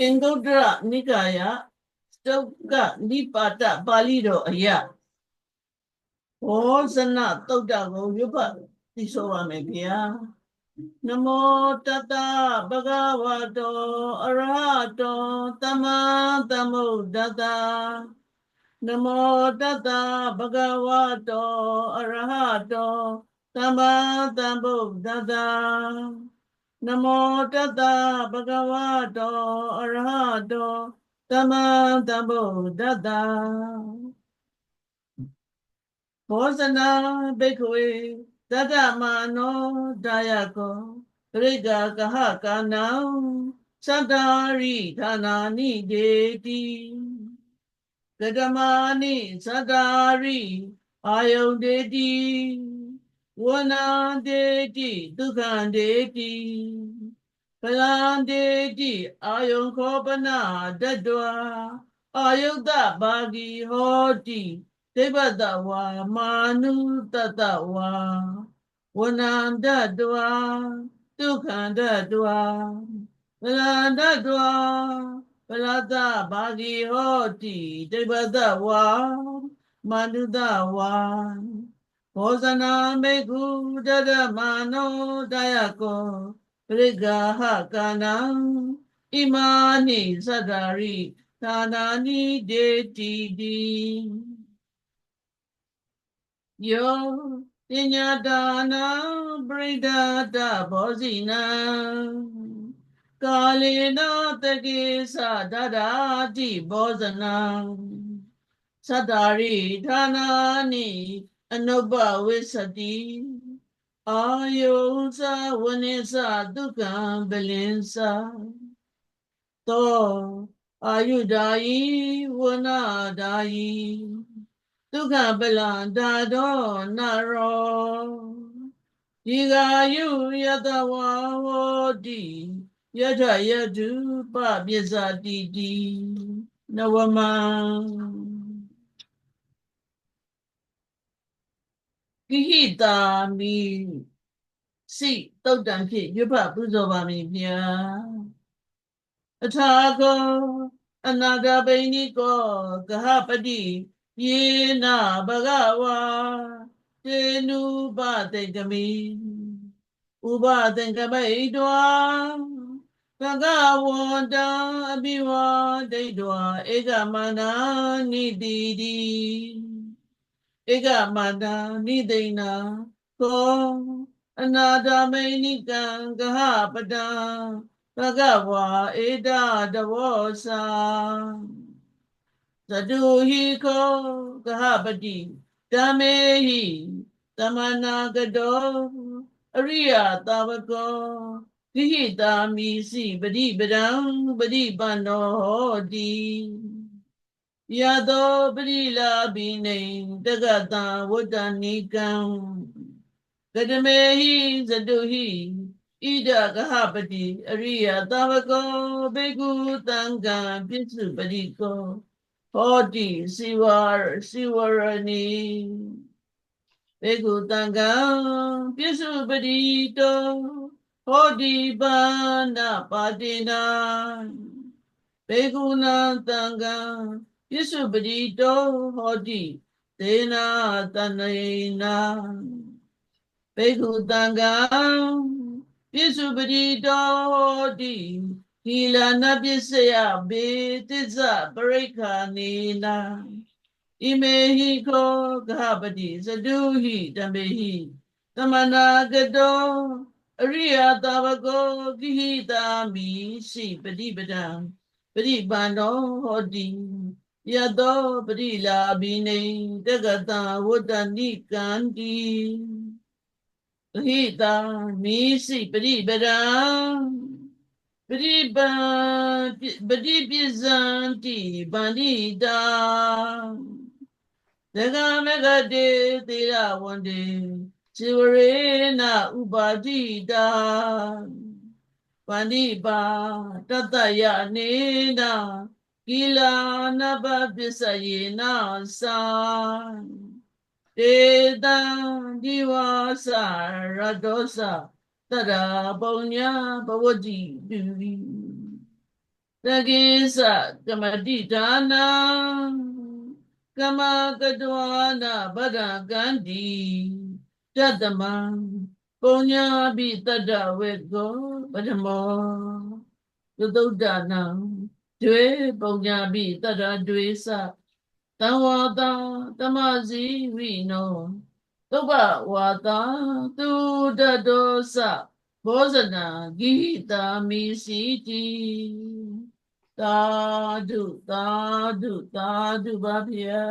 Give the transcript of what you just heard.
အင်္ဂုတ္တရနိကာယတုတ်ကနိပါတပါဠိတော်အယဘောဇနတုတ်တကိုရွတ်ဖတ်သိဆိုပါမယ်ဗျာနမောတတဗဂဝတောအရဟတောသမ္မာသမ္ဗုဒ္ဓတ္တနမောတတဗဂဝတောအရဟတောသမ္မာသမ္ဗုဒ္ဓတ္တ နမောတတဗဂဝတောအရဟတောသမ္မာသမ္ဗုဒ္ဓတ္တဘောဇနာဘိက္ခဝေတတ္တမာနောဒါယကောပရိက္ခကဟကာနံသတ္တာရိဌာနာနိဒေတိကတမနိသတ္တာရိအာယုန်ဒေတိ ဝနံဒေတိဒုက္ခံဒေတိပလံဒေတိအာယုန်ခောပနာတတ္တဝါအာယုတ္တဘာဂီဟောတိတိပတ္တဝါမာနုတတ္တဝါဝနန္တတဝါဒုက္ခံတတဝါပလံတတဝါပလတ္တဘာဂီဟောတိတိပတ္တဝါမာနုတဝါ ဘောဇနာမေကုတတမနောတယကောပရိက္ခဟကာနံဣ မာနိသတ္တရိသာနာနိဒေတိတိယောပညာဒါနာပရိဒတဘောဇိနံကာလေနတကေသဒဒါတိဘောဇနံသတ္တာရိဌာနာနိအနုပဝိသတိအာယုဇဝနိသဒုက္ခံပလင်္စသောအာယုဒာယီဝနာဒာယီဒုက္ခပလံဒါဒောနရောဒီဃာယုယတဝါဟောတိယထယတုပပစ္စတိတိနဝမံ ကိဟိတာမိစိတုတ်တံဖြင့်ရွတ်ဖတ်ပူဇော်ပါမည်ဗျာအထာကောအနာဂဗိနိကောကဟပတိယေနဘဂဝါတေနုပတေကမိဥပတေကမိတောဘဂဝန္တအဘိဝဒိတောဧကမန္တနိတိတိ ဧကမန္တနိသိဏသောအနာတမိနိကံကဟပတံဘဂဝါဧတတဝောသာသတုဟိခောကဟပတိဓမ္မေဟိသမနာကတောအရိယသာဝကောကိဟိတာမိစီပရိပဒံပရိပန္နောဟောတိ ယသောပရိလာဘိနေတက္ကတံဝတ္တနိကံကတမေဟိသတုဟိဣဒကဟပတိအရိယသာဝကောဘေကုတံကံပစ္စုပတိကောဟောတိစီဝါစီဝရဏီဘေကုတံကံပစ္စုပတိတောဟောတိပါဏပါတိနာဘေကုဏတံကံ ပစ္စုပတိတောဟောတိသေနာတဏိနာဘေကုတံကံပစ္စုပတိတောဟောတိသီလနာပစ္စယဘေတစ္ဆပရိက္ခာနေနာဣမေဟိခောကဟပတိသတုဟိတမေဟိသမနာကတောအရိယတာဝကောကိဟိတာမိရှိပฏิပဒံပရိပန္နောဟောတိ ယတောပရိလာဘိနေတက္ကတဝတ္တနိကန္တိဟိတာမိရှိပရိပဒံပရိပံပတိပစ္စံတိဗန္တိတာသကမဂတေသေရဝန္တေဇိဝရေနဥပါတိတာဗန္တိပါတတယနေနာ ကိလာနဘပစ္စယေနသာတေတံဒီဝါစရတောသတရာပုံညာဘဝတိတူတကိစ္စကမတိဒါနာကမကတဝနာဗဒကန္တိတတမံပုညံပိတတ္တဝေကောပထမောသုတ္တနံ ဒွေပုညံပိတတ္တဒွေသတံဝါတာတမစီဝိနောသုဘဝါတာသူတတောသဘောဇနာဂိတာမိစီတိသာဓုသာဓုသာဓုပါဗျာ